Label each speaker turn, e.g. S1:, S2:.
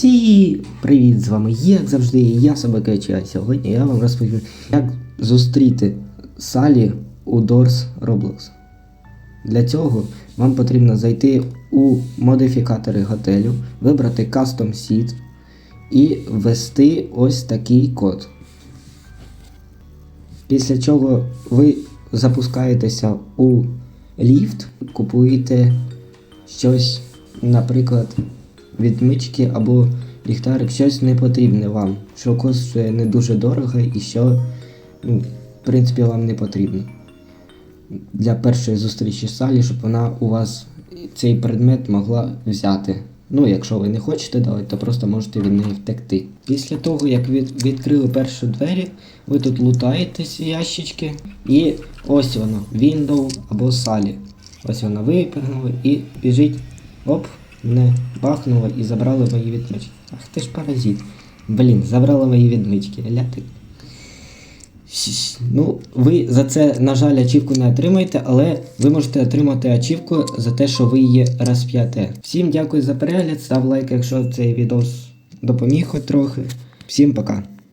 S1: Всі привіт! З вами як завжди, я Собака Чай. Сьогодні я вам розповім, як зустріти Салі у Doors Roblox. Для цього вам потрібно зайти у модифікатори готелю, вибрати Custom Seat і ввести ось такий код. Після чого ви запускаєтеся у ліфт, купуєте щось, наприклад, відмички або ліхтарик, щось не потрібне вам, що коштує не дуже дорого і що, ну, в принципі, вам не потрібно. Для першої зустрічі з Салі, щоб вона у вас цей предмет могла взяти. Ну, якщо ви не хочете давати, то просто можете від неї втекти. Після того, як ви відкрили перші двері, ви тут лутаєте ці ящички, і ось воно, Window або Салі. Ось вона випрыгнула і біжить. Оп, не бахнула і забрала мої відмички. Ах ти ж паразит. Блін, забрала мої відмички. Щ- Ну, ви за це, на жаль, ачівку не отримаєте, але ви можете отримати ачівку за те, що ви її розп'яте. Всім дякую за перегляд, став лайк, якщо цей відео допоміг хоч трохи. Всім пока.